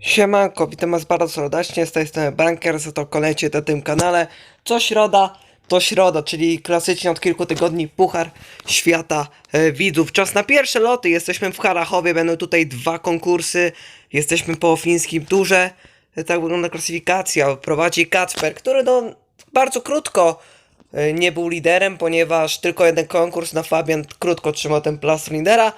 Siemanko, witam was bardzo serdecznie, z tej strony Bankers, to kolejcie na tym kanale. Co środa, to środa, czyli klasycznie od kilku tygodni Puchar Świata e, Widzów. Czas na pierwsze loty, jesteśmy w Harachowie, będą tutaj dwa konkursy, jesteśmy po fińskim turze. E, Tak wygląda klasyfikacja, prowadzi Kacper, który no bardzo krótko e, nie był liderem, ponieważ tylko jeden konkurs na Fabian krótko trzymał ten plaster lidera,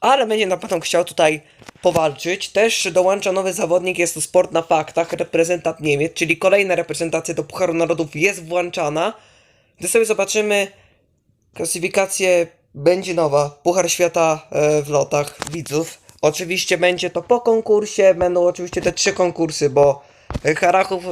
ale będzie na pewno chciał tutaj powalczyć. Też dołącza nowy zawodnik, jest to sport na faktach, reprezentant Niemiec, czyli kolejna reprezentacja do Pucharu Narodów jest włączana. Gdy sobie zobaczymy klasyfikację, będzie nowa, Puchar Świata e, w lotach widzów. Oczywiście będzie to po konkursie, będą oczywiście te trzy konkursy, bo Harachów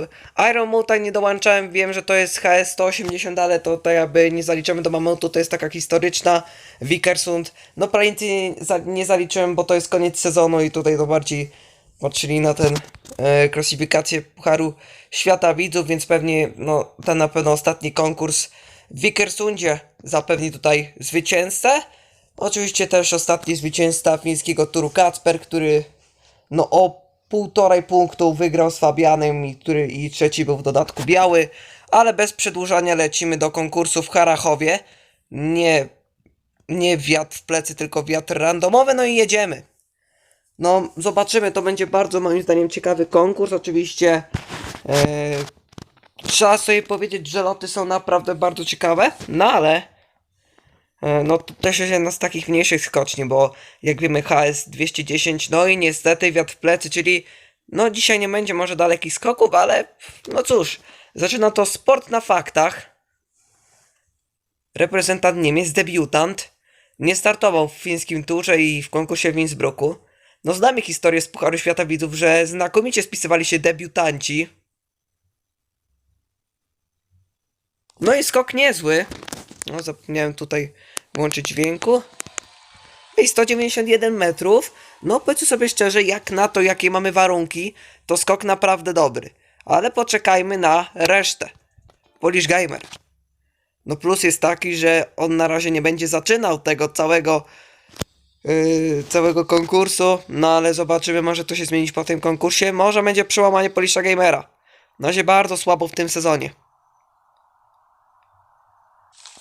Iron Muta nie dołączałem, wiem, że to jest HS 180, ale to, to jakby nie zaliczymy do Mamutu, to jest taka historyczna Vikersund. No Plańcy nie, za- nie zaliczyłem, bo to jest koniec sezonu i tutaj to bardziej patrzyli na ten e, klasyfikację Pucharu Świata Widzów, więc pewnie no, ten na pewno ostatni konkurs w Vikersundzie zapewni tutaj zwycięzcę. Oczywiście też ostatni zwycięzca fińskiego turu Kacper, który no o półtorej punktu wygrał z Fabianem który, i trzeci był w dodatku biały, ale bez przedłużania lecimy do konkursu w Harachowie. Nie, nie wiatr w plecy, tylko wiatr randomowy, no i jedziemy. No, zobaczymy, to będzie bardzo moim zdaniem ciekawy konkurs. Oczywiście e, trzeba sobie powiedzieć, że loty są naprawdę bardzo ciekawe, no ale no to też jest jedna z takich mniejszych skoczni, bo jak wiemy HS 210, no i niestety wiatr w plecy, czyli no dzisiaj nie będzie może dalekich skoków, ale no cóż, zaczyna to sport na faktach. Reprezentant Niemiec, debiutant, nie startował w fińskim turze i w konkursie w Innsbrucku. No znamy historię z Pucharu Świata Widzów, że znakomicie spisywali się debiutanci. No i skok niezły. No zapomniałem tutaj włączyć dźwięku. I 191 metrów. No powiedzmy sobie szczerze, jak na to, jakie mamy warunki, to skok naprawdę dobry. Ale poczekajmy na resztę. Polish Gamer. No plus jest taki, że on na razie nie będzie zaczynał tego całego yy, całego konkursu, no ale zobaczymy, może to się zmienić po tym konkursie, może będzie przełamanie Polisza Gamera. Na razie bardzo słabo w tym sezonie.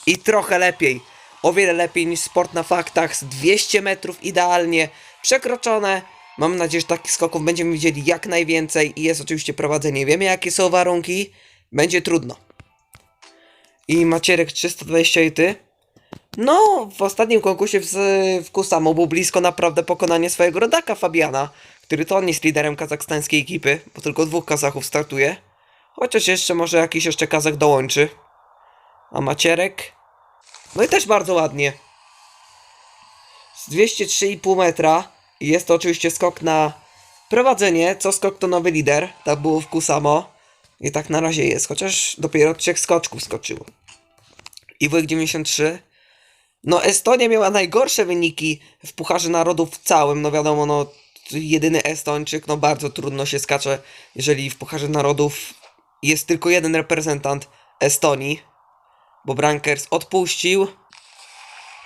I trochę lepiej, o wiele lepiej niż sport na faktach, z 200 metrów idealnie przekroczone. Mam nadzieję, że takich skoków będziemy widzieli jak najwięcej i jest oczywiście prowadzenie. Wiemy jakie są warunki, będzie trudno. I Macierek 320 i ty? No, w ostatnim konkursie w, w Kusamo był blisko naprawdę pokonania swojego rodaka Fabiana, który to on jest liderem kazachstańskiej ekipy, bo tylko dwóch Kazachów startuje. Chociaż jeszcze może jakiś jeszcze Kazach dołączy. A Macierek? No i też bardzo ładnie. Z 203,5 metra. I jest to oczywiście skok na prowadzenie. Co skok to nowy lider. Tak było w Kusamo. I tak na razie jest. Chociaż dopiero trzech skoczków skoczyło. I WK 93. No Estonia miała najgorsze wyniki w Pucharze Narodów całym. No wiadomo, no jedyny Estończyk. No bardzo trudno się skacze, jeżeli w Pucharze Narodów jest tylko jeden reprezentant Estonii bo Brankers odpuścił.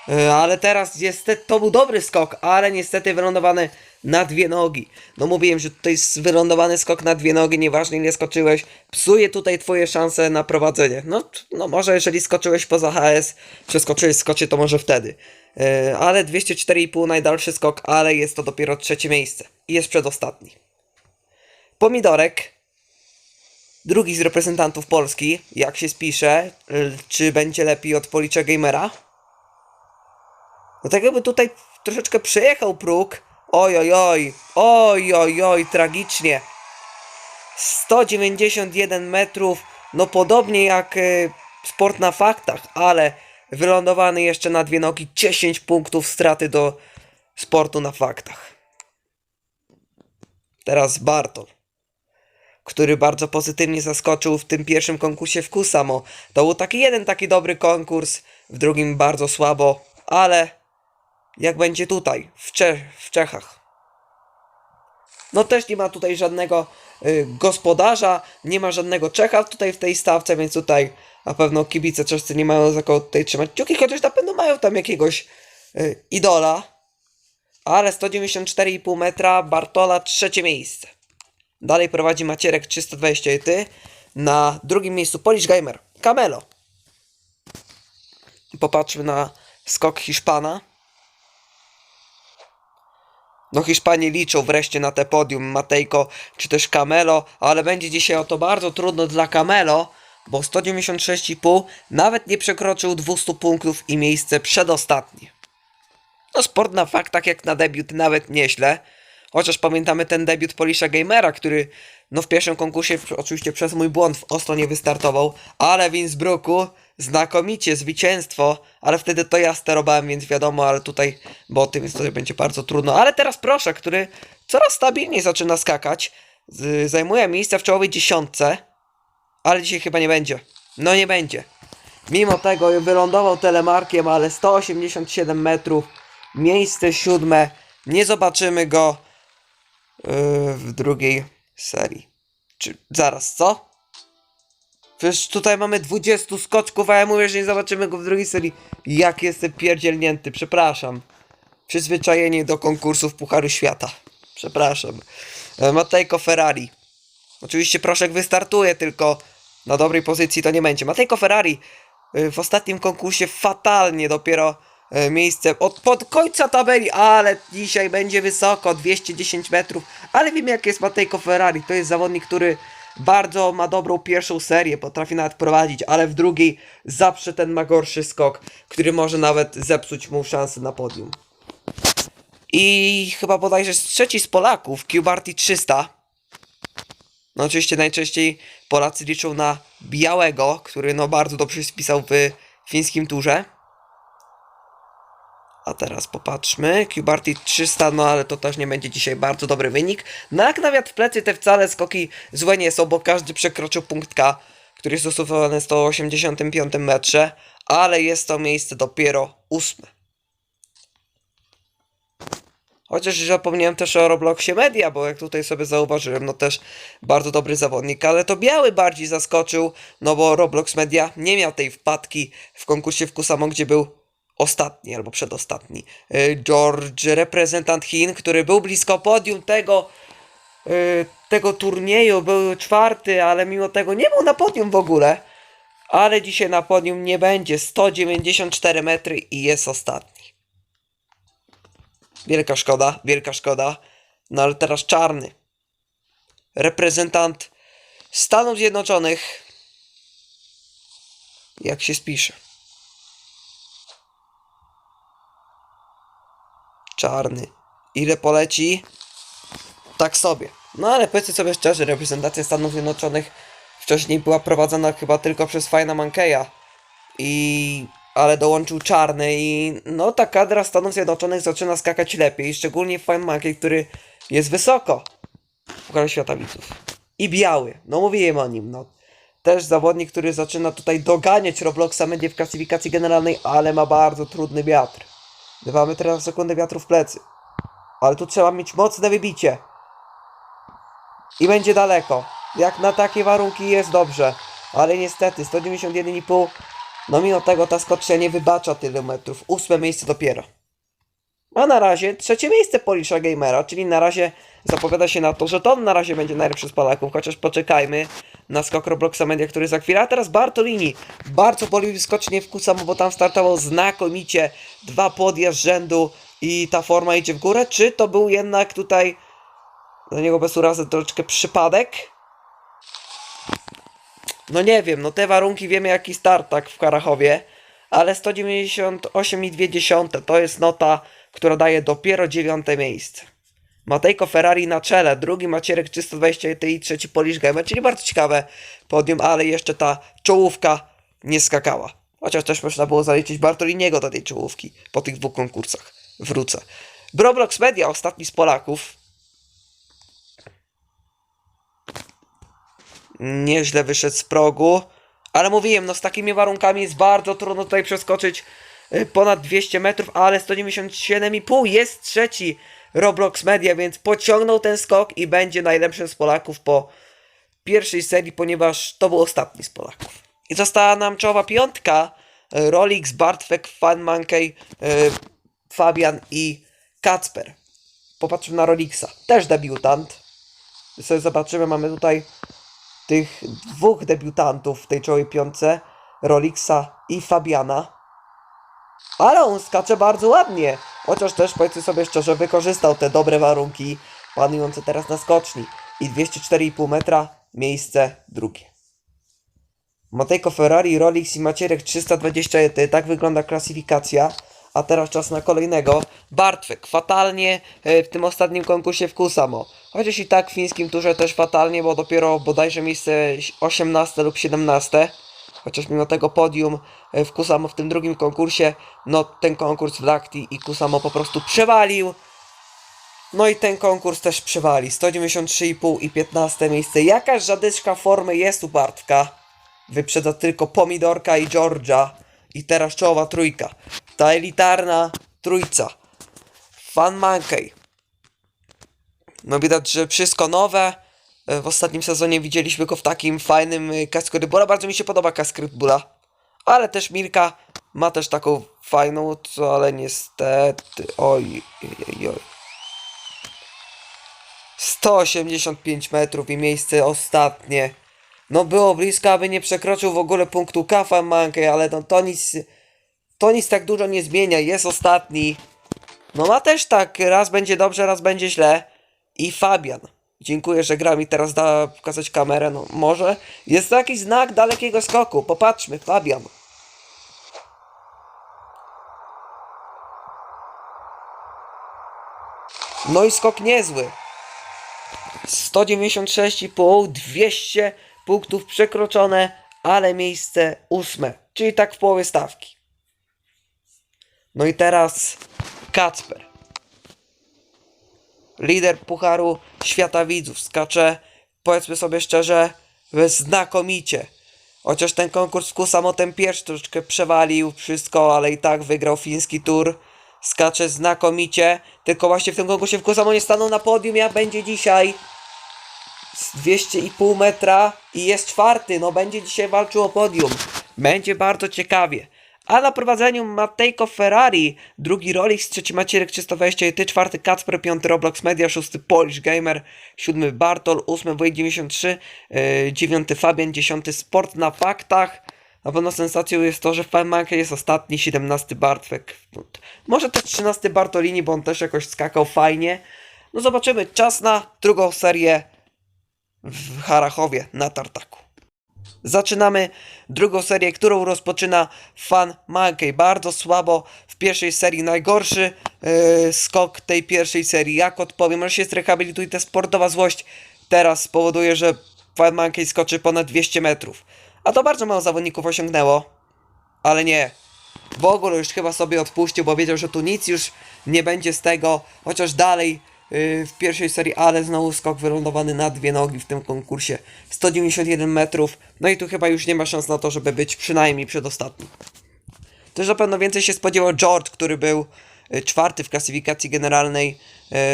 E, Ale teraz niestety to był dobry skok, ale niestety wylądowany na dwie nogi. No mówiłem, że tutaj jest wylądowany skok na dwie nogi, nieważne ile skoczyłeś, psuje tutaj twoje szanse na prowadzenie. No, no może jeżeli skoczyłeś poza HS, przeskoczyłeś skocie, to może wtedy. E, Ale 204,5 najdalszy skok, ale jest to dopiero trzecie miejsce. I jest przedostatni. Pomidorek drugi z reprezentantów Polski, jak się spisze, czy będzie lepiej od Policza Gamera? No tak jakby tutaj troszeczkę przejechał próg. Oj, oj, oj, oj, oj, oj, tragicznie. 191 metrów, no podobnie jak y, sport na faktach, ale wylądowany jeszcze na dwie nogi, 10 punktów straty do sportu na faktach. Teraz Bartol który bardzo pozytywnie zaskoczył w tym pierwszym konkursie w Kusamo. To był taki jeden taki dobry konkurs, w drugim bardzo słabo, ale jak będzie tutaj, w, Cze- w Czechach. No też nie ma tutaj żadnego y, gospodarza, nie ma żadnego Czecha tutaj w tej stawce, więc tutaj na pewno kibice czescy nie mają za kogo tutaj trzymać kciuki, chociaż na pewno mają tam jakiegoś y, idola. Ale 194,5 metra, Bartola trzecie miejsce. Dalej prowadzi Macierek 320 ty. Na drugim miejscu Polish Gamer. Camelo. Popatrzmy na skok Hiszpana. No Hiszpanie liczą wreszcie na te podium Matejko czy też Camelo, ale będzie dzisiaj o to bardzo trudno dla Camelo, bo 196,5 nawet nie przekroczył 200 punktów i miejsce przedostatnie. No sport na faktach jak na debiut nawet nieźle. Chociaż pamiętamy ten debiut Polisha Gamera, który no w pierwszym konkursie oczywiście przez mój błąd w Oslo nie wystartował, ale w Innsbrucku znakomicie, zwycięstwo, ale wtedy to ja sterowałem, więc wiadomo, ale tutaj boty, więc tutaj będzie bardzo trudno. Ale teraz proszę, który coraz stabilniej zaczyna skakać, z, zajmuje miejsce w czołowej dziesiątce, ale dzisiaj chyba nie będzie. No nie będzie. Mimo tego wylądował telemarkiem, ale 187 metrów, miejsce siódme. Nie zobaczymy go yy, w drugiej serii. Czy zaraz, co? Przecież tutaj mamy 20 skoczków, a ja mówię, że nie zobaczymy go w drugiej serii. Jak jestem pierdzielnięty, przepraszam. Przyzwyczajenie do konkursów Pucharu Świata. Przepraszam. E, Matejko Ferrari. Oczywiście Proszek wystartuje, tylko na dobrej pozycji to nie będzie. Matejko Ferrari y, w ostatnim konkursie fatalnie dopiero y, miejsce od pod końca tabeli, ale dzisiaj będzie wysoko, 210 metrów. Ale wiemy jak jest Matejko Ferrari. To jest zawodnik, który bardzo ma dobrą pierwszą serię, potrafi nawet prowadzić, ale w drugiej zawsze ten ma gorszy skok, który może nawet zepsuć mu szansę na podium. I chyba bodajże trzeci z Polaków, Cubarti 300. No oczywiście najczęściej Polacy liczą na Białego, który no bardzo dobrze spisał w fińskim turze. A teraz popatrzmy. Cubarti 300, no ale to też nie będzie dzisiaj bardzo dobry wynik. No jak na wiatr w plecy te wcale skoki złe nie są, bo każdy przekroczył punkt K, który jest dosufowany w 185 metrze, ale jest to miejsce dopiero ósme. Chociaż zapomniałem też o Robloxie Media, bo jak tutaj sobie zauważyłem, no też bardzo dobry zawodnik, ale to biały bardziej zaskoczył, no bo Roblox Media nie miał tej wpadki w konkursie w Kusamo, gdzie był ostatni albo przedostatni. Y, George, reprezentant Chin, który był blisko podium tego, y, tego turnieju, był czwarty, ale mimo tego nie był na podium w ogóle. Ale dzisiaj na podium nie będzie. 194 metry i jest ostatni. Wielka szkoda, wielka szkoda. No ale teraz czarny. Reprezentant Stanów Zjednoczonych. Jak się spisze? Czarny. Ile poleci? Tak sobie. No ale powiedzmy sobie szczerze, reprezentacja Stanów Zjednoczonych wcześniej była prowadzona chyba tylko przez Fajna Mankeya. I... Ale dołączył czarny i no ta kadra Stanów Zjednoczonych zaczyna skakać lepiej, szczególnie Fine Monkey, który jest wysoko Pucharze Świata Widzów. I biały, no mówiłem o nim, no. Też zawodnik, który zaczyna tutaj doganiać Robloxa Media w klasyfikacji generalnej, ale ma bardzo trudny wiatr. 2 metry na sekundę wiatru w plecy. Ale tu trzeba mieć mocne wybicie. I będzie daleko. Jak na takie warunki jest dobrze. Ale niestety 191,5. No mimo tego ta skocznia nie wybacza tylu metrów. Ósme miejsce dopiero. A na razie trzecie miejsce Polisha Gamera, czyli na razie zapowiada się na to, że to na razie będzie najlepszy z Polaków, chociaż poczekajmy na skok Robloxa Media, który za chwilę. A teraz Bartolini. Bardzo polubił skocznie w Kusamo, bo tam startował znakomicie. Dwa podia z rzędu i ta forma idzie w górę. Czy to był jednak tutaj dla niego bez urazy troszeczkę przypadek? No nie wiem, no te warunki wiemy jaki start tak w Karachowie, ale 198,2 to jest nota, która daje dopiero dziewiąte miejsce. Matejko Ferrari na czele, drugi Macierek 320 i trzeci Polish Gamer, czyli bardzo ciekawe podium, ale jeszcze ta czołówka nie skakała. Chociaż też można było zaliczyć Bartoliniego do tej czołówki po tych dwóch konkursach. Wrócę. Roblox Media, ostatni z Polaków, nieźle wyszedł z progu, ale mówiłem, no z takimi warunkami jest bardzo trudno tutaj przeskoczyć ponad 200 metrów, ale 197,5 jest trzeci Roblox Media, więc pociągnął ten skok i będzie najlepszym z Polaków po pierwszej serii, ponieważ to był ostatni z Polaków. I została nam czołowa piątka, y, Rolix, Bartwek, Fan y, Fabian i Kacper. Popatrzmy na Rolixa, też debiutant. sobie zobaczymy, mamy tutaj tych dwóch debiutantów w tej czołej piątce, Rolixa i Fabiana. Ale on skacze bardzo ładnie, chociaż też powiedzmy sobie szczerze, wykorzystał te dobre warunki panujące teraz na skoczni. I 204,5 metra, miejsce drugie. Matejko Ferrari, Rolix i Macierek 321. Tak wygląda klasyfikacja. A teraz czas na kolejnego. Bartwek fatalnie e, w tym ostatnim konkursie w Kusamo. Chociaż i tak w fińskim turze też fatalnie, bo dopiero bodajże miejsce 18 lub 17. Chociaż mimo tego podium e, w Kusamo w tym drugim konkursie, no ten konkurs w Lakti i Kusamo po prostu przewalił. No i ten konkurs też przewali. 193,5 i 15 miejsce. Jakaż żadyczka formy jest u Bartka. Wyprzedza tylko Pomidorka i Georgia. I teraz czołowa trójka. Ta elitarna trójca. Fan Monkey. No widać, że wszystko nowe. E, W ostatnim sezonie widzieliśmy go w takim fajnym e, kasku. Bardzo mi się podoba kask. Ale też Milka ma też taką fajną, co ale niestety... Oj, oj, oj. 185 metrów i miejsce ostatnie. No było blisko, aby nie przekroczył w ogóle punktu Kafa Monkey, ale no to nic, to nic tak dużo nie zmienia, jest ostatni. No ma też tak, raz będzie dobrze, raz będzie źle. I Fabian. Dziękuję, że gra mi teraz da pokazać kamerę, no może. Jest to jakiś znak dalekiego skoku, popatrzmy, Fabian. No i skok niezły. 196,5, 200 punktów przekroczone, ale miejsce ósme, czyli tak w połowie stawki. No i teraz Kacper. Lider Pucharu Świata Widzów skacze, powiedzmy sobie szczerze, znakomicie. Chociaż ten konkurs ku samotem pierwszy troszeczkę przewalił wszystko, ale i tak wygrał fiński tour. Skacze znakomicie, tylko właśnie w tym konkursie w Kusamo nie stanął na podium, jak będzie dzisiaj z 200,5 metra i jest czwarty, no będzie dzisiaj walczył o podium. Będzie bardzo ciekawie. A na prowadzeniu Matejko Ferrari, drugi Rolix, trzeci Macierek 320, ty czwarty Kacper, piąty Roblox Media, szósty Polish Gamer, siódmy Bartol, ósmy Wojek 93, yy, dziewiąty Fabian, dziesiąty Sport na faktach. Na pewno sensacją jest to, że Fanmanke jest ostatni, 17 Bartwek. Może też 13 Bartolini, bo on też jakoś skakał fajnie. No zobaczymy, czas na drugą serię w Harachowie na tartaku. Zaczynamy drugą serię, którą rozpoczyna Fan Monkey. Bardzo słabo w pierwszej serii, najgorszy yy, skok tej pierwszej serii. Jak odpowiem, że się zrehabilituje ta sportowa złość teraz spowoduje, że Fan Monkey skoczy ponad 200 metrów. A to bardzo mało zawodników osiągnęło. Ale nie. W ogóle już chyba sobie odpuścił, bo wiedział, że tu nic już nie będzie z tego. Chociaż dalej w pierwszej serii, ale znowu skok wylądowany na dwie nogi w tym konkursie. 191 metrów. No i tu chyba już nie ma szans na to, żeby być przynajmniej przedostatni. Też na pewno więcej się spodziewał George, który był y, czwarty w klasyfikacji generalnej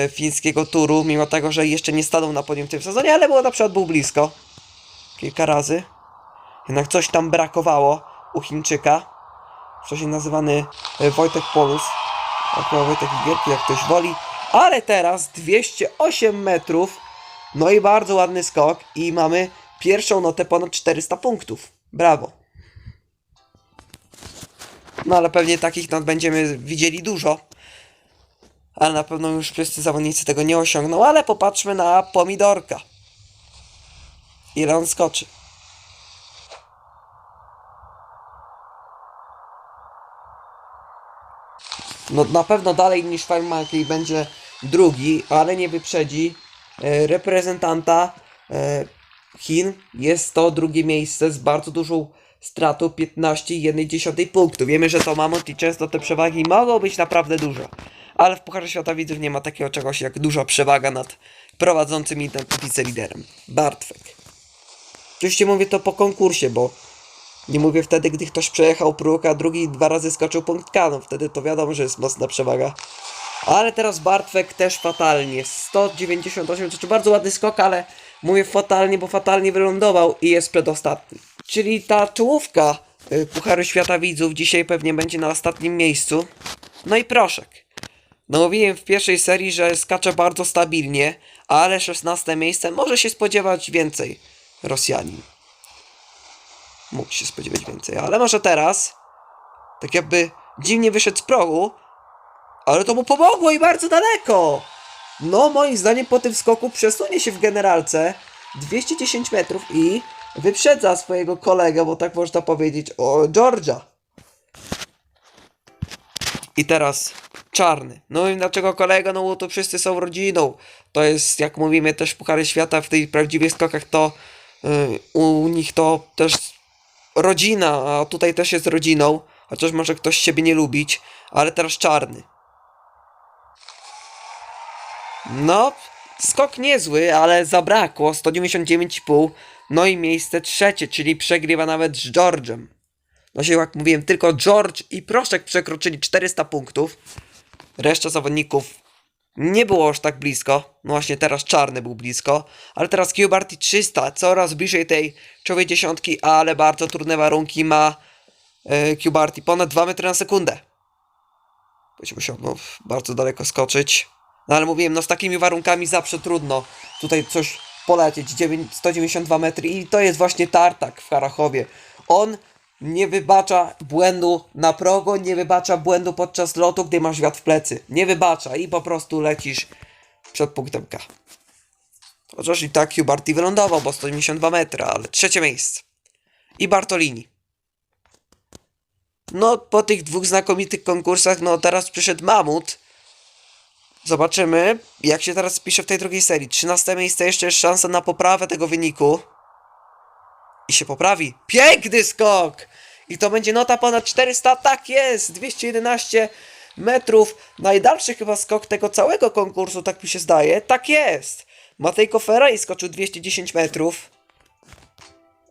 y, fińskiego turu, mimo tego, że jeszcze nie stanął na podium w tym sezonie, ale było na przykład był blisko. Kilka razy. Jednak coś tam brakowało u Chińczyka. Wcześniej nazywany y, Wojtek Polus. Albo Wojtek Gierki, jak ktoś woli. Ale teraz 208 metrów. No i bardzo ładny skok. I mamy pierwszą notę ponad 400 punktów. Brawo. No ale pewnie takich not będziemy widzieli dużo. Ale na pewno już wszyscy zawodnicy tego nie osiągną. Ale popatrzmy na pomidorka. Ile on skoczy. No na pewno dalej niż Fire Monkey będzie drugi, ale nie wyprzedzi e, reprezentanta e, Chin. Jest to drugie miejsce z bardzo dużą stratą 15,1 punktu. Wiemy, że to mamut i często te przewagi mogą być naprawdę duże. Ale w Pucharze Świata Widzów nie ma takiego czegoś jak duża przewaga nad prowadzącym i wiceliderem. Bartwek. Oczywiście mówię to po konkursie, bo nie mówię wtedy, gdy ktoś przejechał próg, a drugi dwa razy skoczył punkt K, no wtedy to wiadomo, że jest mocna przewaga. Ale teraz Bartwek też fatalnie. 198, to znaczy bardzo ładny skok, ale mówię fatalnie, bo fatalnie wylądował i jest przedostatni. Czyli ta czołówka y, Pucharu Świata Widzów dzisiaj pewnie będzie na ostatnim miejscu. No i proszek. No mówiłem w pierwszej serii, że skacze bardzo stabilnie, ale 16 miejsce może się spodziewać więcej Rosjanin. Mógł się spodziewać więcej, ale może teraz tak jakby dziwnie wyszedł z progu, ale to mu pomogło i bardzo daleko. No, moim zdaniem po tym skoku przesunie się w generalce 210 metrów i wyprzedza swojego kolegę, bo tak można powiedzieć, o Georgia. I teraz czarny. No i dlaczego kolega? No bo to wszyscy są rodziną. To jest, jak mówimy też w Puchary Świata, w tych prawdziwych skokach, to y, u nich to też rodzina, a tutaj też jest rodziną. Chociaż może ktoś siebie nie lubić, ale teraz czarny. No, skok niezły, ale zabrakło 199,5. No i miejsce trzecie, czyli przegrywa nawet z George'em. No się jak mówiłem, tylko George i Proszek przekroczyli 400 punktów. Reszta zawodników nie było aż tak blisko. No właśnie teraz czarny był blisko. Ale teraz Cubarty 300, coraz bliżej tej czołowej dziesiątki, ale bardzo trudne warunki ma Cubarty. Ponad 2 metry na sekundę. Musiał no, bardzo daleko skoczyć. No ale mówiłem, no z takimi warunkami zawsze trudno tutaj coś polecieć. 9, 192 metry i to jest właśnie tartak w Harachowie. On nie wybacza błędu na progu, nie wybacza błędu podczas lotu, gdy masz wiatr w plecy. Nie wybacza i po prostu lecisz przed punktem K. Chociaż i tak Hubarty wylądował, bo 192 metry, ale trzecie miejsce. I Bartolini. No, po tych dwóch znakomitych konkursach, no teraz przyszedł Mamut. Zobaczymy, jak się teraz pisze w tej drugiej serii. 13 miejsce, jeszcze jest szansa na poprawę tego wyniku. I się poprawi. Piękny skok! I to będzie nota ponad 400. Tak jest! 211 metrów. Najdalszy chyba skok tego całego konkursu, tak mi się zdaje. Tak jest! Matej Koferaj skoczył 210 metrów.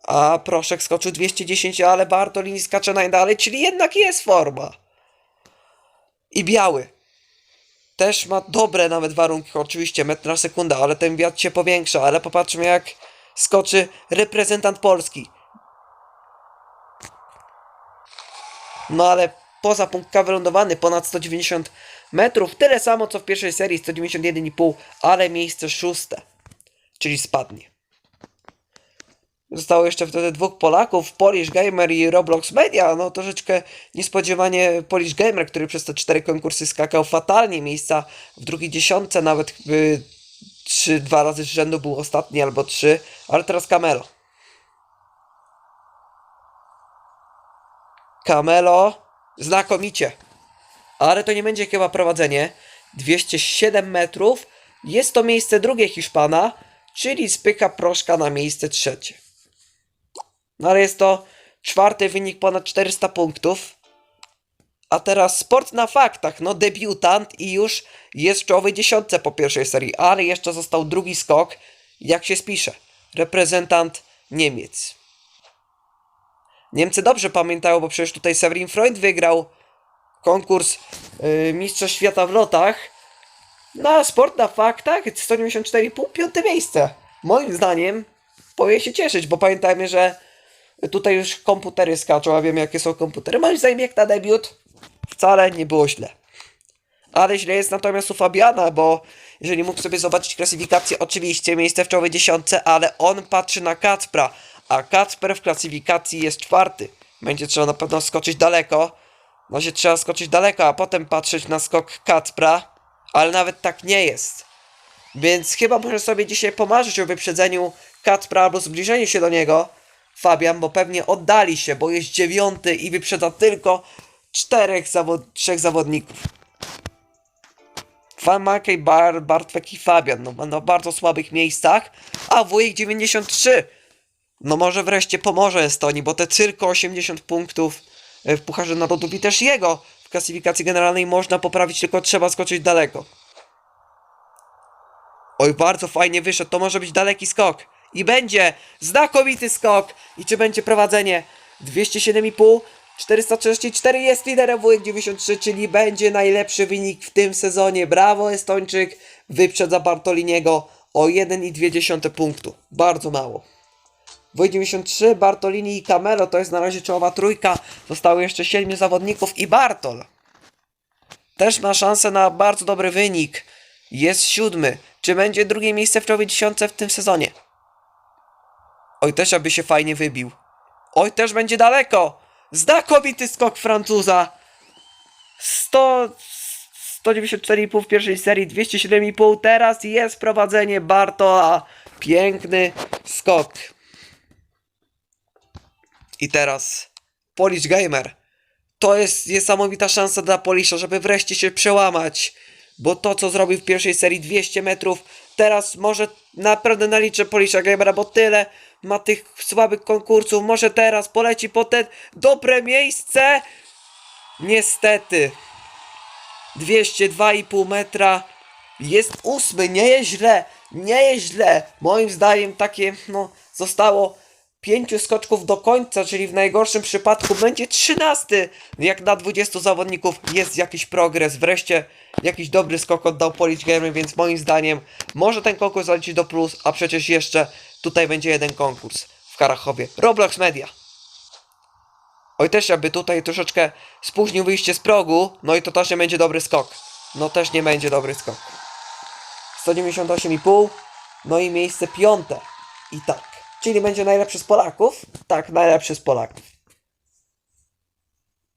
A Proszek skoczył 210, ale Bartolini skacze najdalej, czyli jednak jest forma. I biały. Też ma dobre nawet warunki, oczywiście metr na sekundę, ale ten wiatr się powiększa, ale popatrzmy jak skoczy reprezentant Polski. No ale poza punkt wylądowany ponad 190 metrów, tyle samo co w pierwszej serii 191,5, ale miejsce szóste, czyli spadnie. Zostało jeszcze wtedy dwóch Polaków, Polish Gamer i Roblox Media. No troszeczkę niespodziewanie Polish Gamer, który przez te cztery konkursy skakał fatalnie. Miejsca w drugiej dziesiątce, nawet y, trzy, dwa razy z rzędu był ostatni albo trzy, ale teraz Camelo. Camelo, znakomicie. Ale to nie będzie chyba prowadzenie. 207 metrów. Jest to miejsce drugie Hiszpana, czyli spycha proszka na miejsce trzecie. No ale jest to czwarty wynik ponad 400 punktów. A teraz sport na faktach. No debiutant i już jest w czołowej dziesiątce po pierwszej serii. Ale jeszcze został drugi skok. Jak się spisze? Reprezentant Niemiec. Niemcy dobrze pamiętają, bo przecież tutaj Severin Freund wygrał konkurs yy, Mistrza Świata w lotach. No a sport na faktach 194,5 piąte miejsce. Moim zdaniem powinien się cieszyć, bo pamiętajmy, że tutaj już komputery skaczą, a wiem jakie są komputery. Moim zdaniem na debiut wcale nie było źle. Ale źle jest natomiast u Fabiana, bo jeżeli mógł sobie zobaczyć klasyfikację, oczywiście miejsce w czołowej dziesiątce, ale on patrzy na Kacpra, a Kacper w klasyfikacji jest czwarty. Będzie trzeba na pewno skoczyć daleko. No się trzeba skoczyć daleko, a potem patrzeć na skok Kacpra, ale nawet tak nie jest. Więc chyba może sobie dzisiaj pomarzyć o wyprzedzeniu Kacpra albo zbliżeniu się do niego. Fabian, bo pewnie oddali się, bo jest dziewiąty i wyprzedza tylko czterech zawod trzech zawodników. Van Markey, Bar, Bartwek i Fabian no, na bardzo słabych miejscach, a Wujek 93 no może wreszcie pomoże Estonii, bo te tylko 80 punktów e, w Pucharze Narodów i też jego w klasyfikacji generalnej można poprawić, tylko trzeba skoczyć daleko. Oj, bardzo fajnie wyszedł, to może być daleki skok. I będzie znakomity skok. I czy będzie prowadzenie? 207,5, 434 jest liderem wujek 93, czyli będzie najlepszy wynik w tym sezonie. Brawo Estończyk, wyprzedza Bartoliniego o 1,2 punktu. Bardzo mało. Wojt 93, Bartolini i Camelo to jest na razie czołowa trójka. Zostało jeszcze 7 zawodników i Bartol. Też ma szansę na bardzo dobry wynik. Jest siódmy. czy będzie drugie miejsce w czołowej dziesiątce w tym sezonie. Oj, też aby się fajnie wybił. Oj, też będzie daleko. Znakomity skok Francuza. 100, 194,5 w pierwszej serii, 207,5. Teraz jest prowadzenie Bartola. Piękny skok. I teraz Polish Gamer. To jest niesamowita szansa dla Polisza, żeby wreszcie się przełamać. Bo to, co zrobił w pierwszej serii 200 metrów, teraz może naprawdę naliczę Polisza Gamera, bo tyle ma tych słabych konkursów. Może teraz poleci po te dobre miejsce. Niestety. 202,5 metra. Jest ósmy, nie jest źle, nie jest źle. Moim zdaniem takie, no, zostało pięciu skoczków do końca, czyli w najgorszym przypadku będzie trzynasty. Jak na 20 zawodników jest jakiś progres. Wreszcie jakiś dobry skok oddał Polish Gamer, więc moim zdaniem może ten konkurs zaliczyć do plus, a przecież jeszcze tutaj będzie jeden konkurs w Karachowie. Roblox Media. Oj, też aby tutaj troszeczkę spóźnił wyjście z progu, no i to też nie będzie dobry skok. No też nie będzie dobry skok. 198,5, no i miejsce piąte. I tak. Czyli będzie najlepszy z Polaków? Tak, najlepszy z Polaków.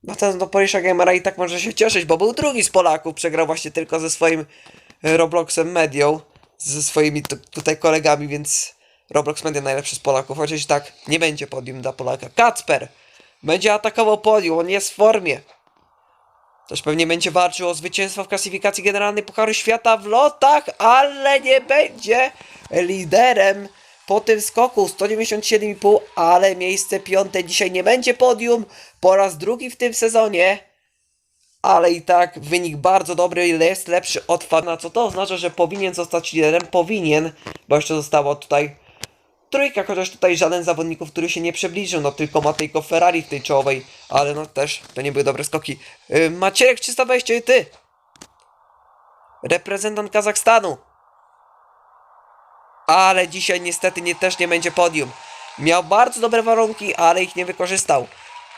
No ten do Polisza Gamera i tak może się cieszyć, bo był drugi z Polaków. Przegrał właśnie tylko ze swoim e, Robloxem Medią, ze swoimi tu- tutaj kolegami, więc Roblox Media najlepszy z Polaków. Chociaż tak nie będzie podium dla Polaka. Kacper będzie atakował podium, on jest w formie. Też pewnie będzie walczył o zwycięstwo w klasyfikacji generalnej Pucharu Świata w lotach, ale nie będzie liderem po tym skoku 197,5, ale miejsce piąte dzisiaj nie będzie podium po raz drugi w tym sezonie. Ale i tak wynik bardzo dobry, jest lepszy od Fana. Co to oznacza, że powinien zostać liderem? Powinien, bo jeszcze zostało tutaj trójka, chociaż tutaj żaden zawodników, który się nie przybliżył, no tylko Matejko Ferrari w tej czołowej, ale no też to nie były dobre skoki. Yy, Macierek 320 i ty! Reprezentant Kazachstanu. Ale dzisiaj niestety nie, też nie będzie podium. Miał bardzo dobre warunki, ale ich nie wykorzystał.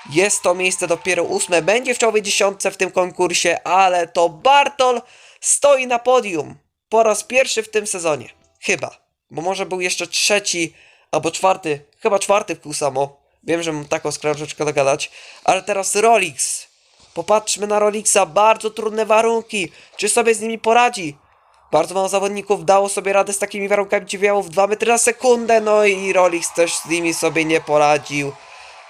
Jest to miejsce dopiero ósme, będzie w czołowej dziesiątce w tym konkursie, ale to Bartol stoi na podium. Po raz pierwszy w tym sezonie. Chyba. Bo może był jeszcze trzeci albo czwarty. Chyba czwarty w pół samo. Wiem, że mam taką skrawczeczkę dogadać. Ale teraz Rolix. Popatrzmy na Rolixa. Bardzo trudne warunki. Czy sobie z nimi poradzi? Bardzo mało zawodników dało sobie radę z takimi warunkami, gdzie wiało w 2 metry na sekundę. No i Rolix też z nimi sobie nie poradził.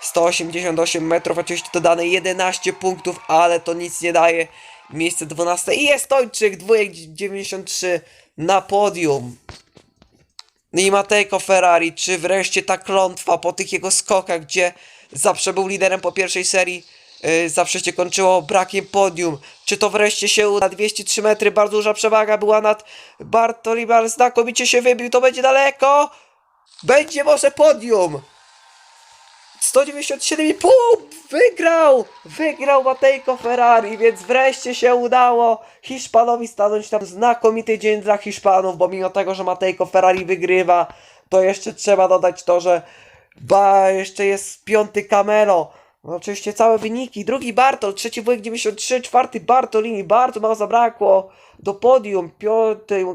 188 metrów, oczywiście dodane 11 punktów, ale to nic nie daje. Miejsce 12 i jest Ojczyk, dwójek 93 na podium. Matejko Ferrari, czy wreszcie ta klątwa po tych jego skokach, gdzie zawsze był liderem po pierwszej serii, yy, zawsze się kończyło brakiem podium. Czy to wreszcie się uda? 203 metry, bardzo duża przewaga była nad Bartolim, ale znakomicie się wybił, to będzie daleko. Będzie może podium. 197,5! Wygrał! Wygrał Matejko Ferrari, więc wreszcie się udało Hiszpanowi stanąć tam znakomity dzień dla Hiszpanów, bo mimo tego, że Matejko Ferrari wygrywa, to jeszcze trzeba dodać to, że ba, jeszcze jest piąty Camelo. No, oczywiście całe wyniki. Drugi Bartol, trzeci wujek 93, czwarty Bartolini, bardzo mało zabrakło do podium. Piąty,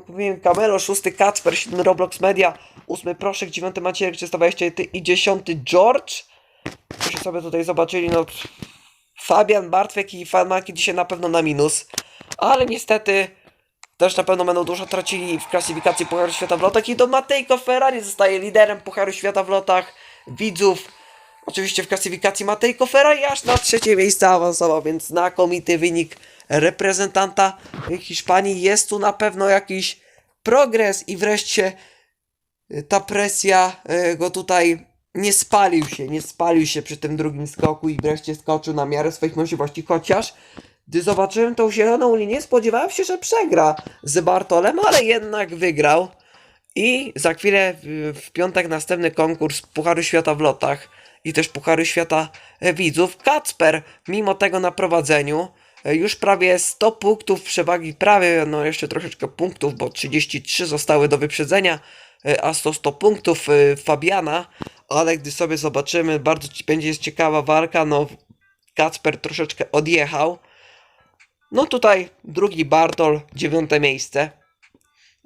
Camelo, szósty Kacper, siódmy Roblox Media, ósmy Proszek, dziewiąty Macierek 320 i dziesiąty George. Byście sobie tutaj zobaczyli, no Fabian, Bartwek i Fanmaki dzisiaj na pewno na minus, ale niestety też na pewno będą dużo tracili w klasyfikacji Pucharu Świata w lotach i to Matejko Ferrari zostaje liderem Pucharu Świata w lotach widzów. Oczywiście w klasyfikacji Matejko Ferrari aż na trzecie miejsce awansował, więc znakomity wynik reprezentanta Hiszpanii. Jest tu na pewno jakiś progres i wreszcie ta presja e, go tutaj nie spalił się, nie spalił się przy tym drugim skoku i wreszcie skoczył na miarę swoich możliwości, chociaż gdy zobaczyłem tą zieloną linię, spodziewałem się, że przegra z Bartolem, ale jednak wygrał. I za chwilę w, piątek następny konkurs Pucharu Świata w lotach i też Pucharu Świata widzów. Kacper, mimo tego na prowadzeniu, już prawie 100 punktów przewagi, prawie, no jeszcze troszeczkę punktów, bo 33 zostały do wyprzedzenia, a 100 100 punktów e, Fabiana, ale gdy sobie zobaczymy, bardzo będzie jest ciekawa walka, no Kacper troszeczkę odjechał. No tutaj drugi Bartol, dziewiąte miejsce.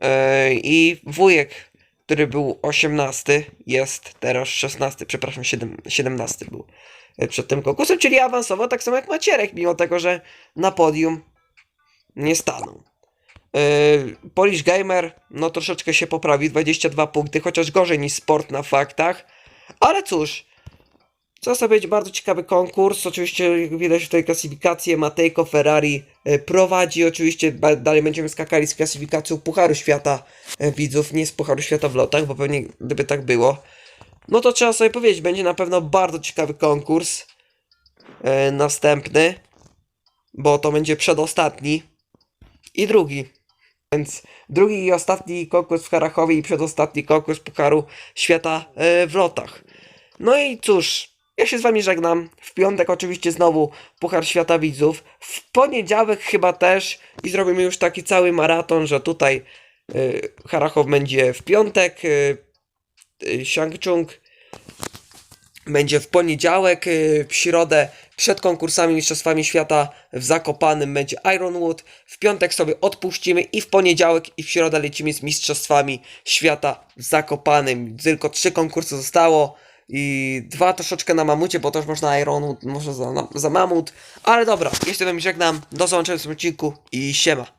E, I wujek, który był 18, jest teraz 16, przepraszam, 7, 17 był e, przed tym konkursem, czyli awansował tak samo jak Macierek, mimo tego, że na podium nie stanął. Yy, Polish Gamer, no troszeczkę się poprawi, 22 punkty, chociaż gorzej niż sport na faktach. Ale cóż, co sobie bardzo ciekawy konkurs. Oczywiście jak widać tutaj klasyfikację. Matejko Ferrari yy, prowadzi. Oczywiście dalej będziemy skakali z klasyfikacją Pucharu Świata yy, widzów, nie z Pucharu Świata w lotach, bo pewnie gdyby tak było. No to trzeba sobie powiedzieć, będzie na pewno bardzo ciekawy konkurs. Yy, następny, bo to będzie przedostatni i drugi. Więc drugi i ostatni konkurs w Harachowie i przedostatni konkurs Pucharu Świata e, w lotach. No i cóż, ja się z wami żegnam. W piątek oczywiście znowu Puchar Świata Widzów. W poniedziałek chyba też i zrobimy już taki cały maraton, że tutaj e, Harachow będzie w piątek, e, e, Siangchung będzie w poniedziałek, yy, w środę przed konkursami Mistrzostwami Świata w Zakopanym będzie Ironwood. W piątek sobie odpuścimy i w poniedziałek i w środę lecimy z Mistrzostwami Świata w Zakopanym. Tylko trzy konkursy zostało i dwa troszeczkę na mamucie, bo też można Ironwood, może za, za mamut. Ale dobra, jeszcze mnie żegnam. Do zobaczenia w odcinku i siema.